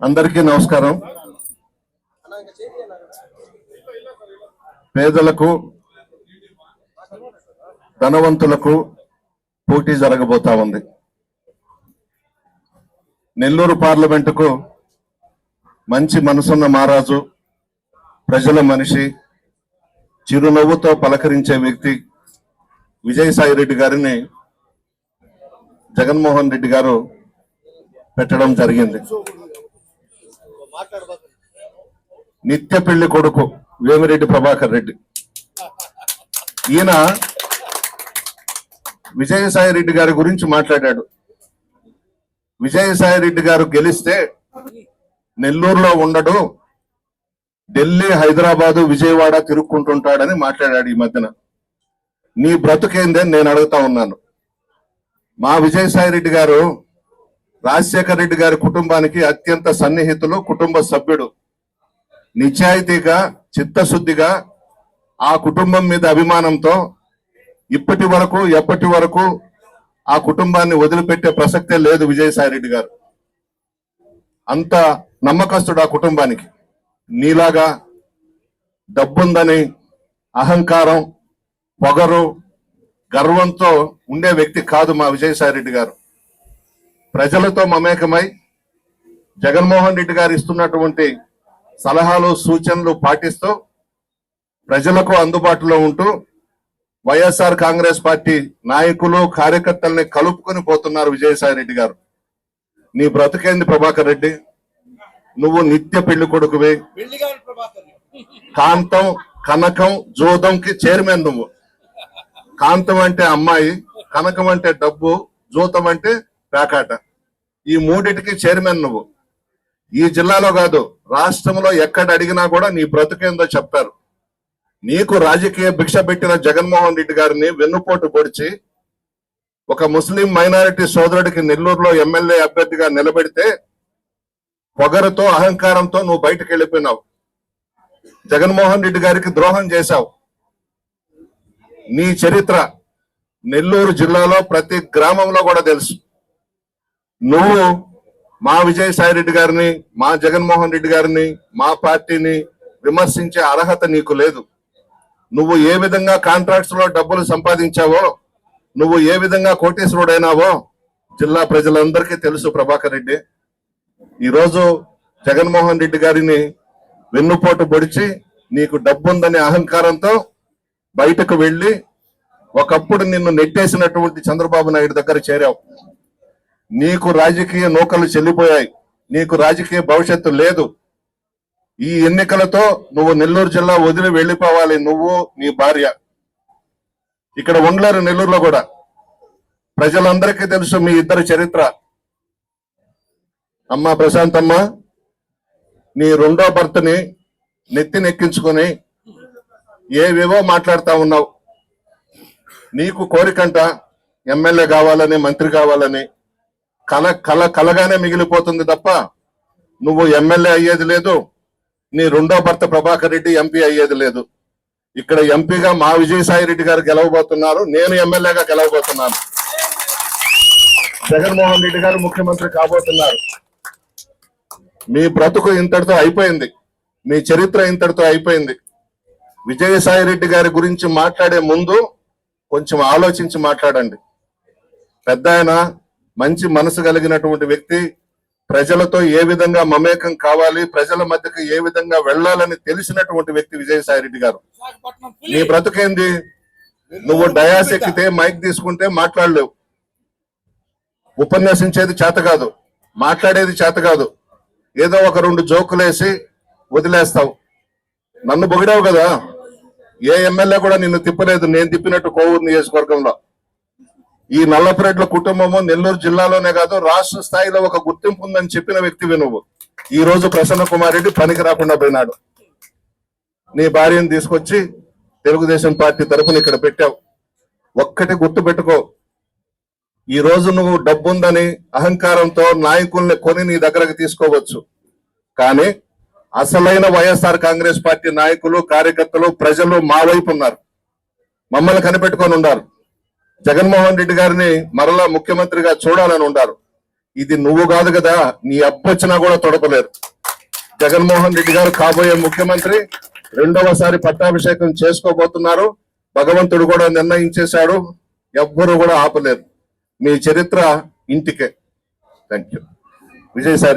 అందరికీ నమస్కారం. పేదలకు ధనవంతులకు పోటీ జరగబోతా ఉంది. నెల్లూరు పార్లమెంటుకు మంచి మనసున్న మహారాజు ప్రజల మనిషి చిరునవ్వుతో పలకరించే వ్యక్తి విజయసాయి రెడ్డి గారిని జగన్మోహన్ రెడ్డి గారు పెట్టడం జరిగింది. నిత్య పెళ్ళి కొడుకు వేమిరెడ్డి ప్రభాకర్ రెడ్డి. ఈయన విజయసాయి రెడ్డి గారి గురించి మాట్లాడాడు. విజయసాయి రెడ్డి గారు గెలిస్తే నెల్లూరులో ఉండడు ఢిల్లీ హైదరాబాదు విజయవాడ తిరుక్కుంటుంటాడని మాట్లాడాడు ఈ మధ్యన. నీ బ్రతుకేందని నేను అడుగుతా ఉన్నాను. మా విజయసాయి రెడ్డి గారు రాజశేఖర రెడ్డి గారి కుటుంబానికి అత్యంత సన్నిహితులు కుటుంబ సభ్యుడు. నిజాయితీగా చిత్తశుద్ధిగా ఆ కుటుంబం మీద అభిమానంతో ఇప్పటి వరకు ఎప్పటి వరకు ఆ కుటుంబాన్ని వదిలిపెట్టే ప్రసక్తే లేదు విజయసాయి రెడ్డి గారు. అంత నమ్మకస్తుడు ఆ కుటుంబానికి. నీలాగా డబ్బుందని అహంకారం పొగరు గర్వంతో ఉండే వ్యక్తి కాదు మా విజయసాయి రెడ్డి గారు. ప్రజలతో మమేకమై జగన్మోహన్ రెడ్డి గారు ఇస్తున్నటువంటి సలహాలు సూచనలు పాటిస్తూ ప్రజలకు అందుబాటులో ఉంటూ వైఎస్ఆర్ కాంగ్రెస్ పార్టీ నాయకులు కార్యకర్తల్ని కలుపుకొని పోతున్నారు విజయసాయి రెడ్డి గారు. నీ బ్రతుకేంది ప్రభాకర్ రెడ్డి? నువ్వు నిత్య పెళ్ళి కొడుకువి. కాంతం కనకం జోదంకి చైర్మన్ నువ్వు. కాంతం అంటే అమ్మాయి కనకం అంటే డబ్బు జూతం అంటే పేకాట. ఈ మూడింటికి చైర్మన్ నువ్వు. ఈ జిల్లాలో కాదు రాష్ట్రంలో ఎక్కడ అడిగినా కూడా నీ బ్రతుకేందో చెప్తారు. నీకు రాజకీయ భిక్ష పెట్టిన జగన్మోహన్ రెడ్డి గారిని వెన్నుపోటు పొడిచి ఒక ముస్లిం మైనారిటీ సోదరుడికి నెల్లూరులో ఎమ్మెల్యే అభ్యర్థిగా నిలబెడితే పొగరుతో అహంకారంతో నువ్వు బయటకు వెళ్ళిపోయినావు. జగన్మోహన్ రెడ్డి గారికి ద్రోహం చేశావు. నీ చరిత్ర నెల్లూరు జిల్లాలో ప్రతి గ్రామంలో కూడా తెలుసు. నువ్వు మా విజయసాయి రెడ్డి గారిని మా జగన్మోహన్ రెడ్డి గారిని మా పార్టీని విమర్శించే అర్హత నీకు లేదు. నువ్వు ఏ విధంగా కాంట్రాక్ట్స్లో డబ్బులు సంపాదించావో నువ్వు ఏ విధంగా కోటేశ్వరుడైనావో జిల్లా ప్రజలందరికీ తెలుసు ప్రభాకర్ రెడ్డి. ఈరోజు జగన్మోహన్ రెడ్డి గారిని వెన్నుపోటు పొడిచి నీకు డబ్బుందనే అహంకారంతో బయటకు వెళ్ళి ఒకప్పుడు నిన్ను నెట్టేసినటువంటి చంద్రబాబు నాయుడు దగ్గర చేరావు. నీకు రాజకీయ నూకలు చెల్లిపోయాయి. నీకు రాజకీయ భవిష్యత్తు లేదు. ఈ ఎన్నికలతో నువ్వు నెల్లూరు జిల్లా వదిలి వెళ్ళిపోవాలి. నువ్వు నీ భార్య. ఇక్కడ ఉండలేరు నెల్లూరులో కూడా. ప్రజలందరికీ తెలుసు మీ ఇద్దరి చరిత్ర. అమ్మ ప్రశాంతమ్మ నీ రెండో భర్తని నెత్తినెక్కించుకొని ఏవేవో మాట్లాడుతూ ఉన్నావు. నీకు కోరికంట ఎమ్మెల్యే కావాలని మంత్రి కావాలని కల కల కలగానే మిగిలిపోతుంది తప్ప నువ్వు ఎమ్మెల్యే అయ్యేది లేదు నీ రెండో భర్త ప్రభాకర్ రెడ్డి ఎంపీ అయ్యేది లేదు. ఇక్కడ ఎంపీగా మా విజయసాయి రెడ్డి గారు గెలవబోతున్నారు నేను ఎమ్మెల్యేగా గెలవబోతున్నాను. జగన్మోహన్ రెడ్డి గారు ముఖ్యమంత్రి కాబోతున్నారు. మీ బ్రతుకు ఇంతటితో అయిపోయింది మీ చరిత్ర ఇంతటితో అయిపోయింది. విజయసాయి రెడ్డి గారి గురించి మాట్లాడే ముందు కొంచెం ఆలోచించి మాట్లాడండి. పెద్ద ఆయన మంచి మనసు కలిగినటువంటి వ్యక్తి ప్రజలతో ఏ విధంగా మమేకం కావాలి ప్రజల మధ్యకు ఏ విధంగా వెళ్ళాలని తెలిసినటువంటి వ్యక్తి విజయసాయి రెడ్డి గారు నీ బ్రతుకేంది? నువ్వు డయాస్ ఎక్కితే మైక్ తీసుకుంటే మాట్లాడలేవు. ఉపన్యసించేది చేత కాదు మాట్లాడేది చేత కాదు. ఏదో ఒక రెండు జోకులేసి వదిలేస్తావు. నన్ను పొగిడావు కదా? ఏ ఎమ్మెల్యే కూడా నిన్ను తిప్పలేదు. నేను తిప్పినట్టు కోవూరు నియోజకవర్గంలో. ఈ నల్లపరెడ్ల కుటుంబము నెల్లూరు జిల్లాలోనే కాదు రాష్ట్ర స్థాయిలో ఒక గుర్తింపు ఉందని చెప్పిన వ్యక్తివి నువ్వు. ఈ రోజు ప్రసన్న కుమార్ రెడ్డి పనికి రాకుండా పోయినాడు. నీ భార్యను తీసుకొచ్చి తెలుగుదేశం పార్టీ తరఫున ఇక్కడ పెట్టావు. ఒక్కటి గుర్తు పెట్టుకో. ఈ రోజు నువ్వు డబ్బుందని అహంకారంతో నాయకుల్ని కొని నీ దగ్గరకు తీసుకోవచ్చు. కానీ అసలైన వైఎస్ఆర్ కాంగ్రెస్ పార్టీ నాయకులు కార్యకర్తలు ప్రజలు మా వైపు ఉన్నారు. మమ్మల్ని కనిపెట్టుకొని ఉన్నారు జగన్మోహన్ రెడ్డి గారిని మరలా ముఖ్యమంత్రిగా చూడాలని ఉండారు ఇది నువ్వు కాదు కదా నీ అప్పొచ్చినా కూడా తొడపలేరు జగన్మోహన్ రెడ్డి గారు కాబోయే ముఖ్యమంత్రి రెండవసారి పట్టాభిషేకం చేసుకోబోతున్నారు. భగవంతుడు కూడా నిర్ణయించేశాడు. ఎవ్వరూ కూడా ఆపలేరు మీ చరిత్ర ఇంటికే. Thank you Vijayasai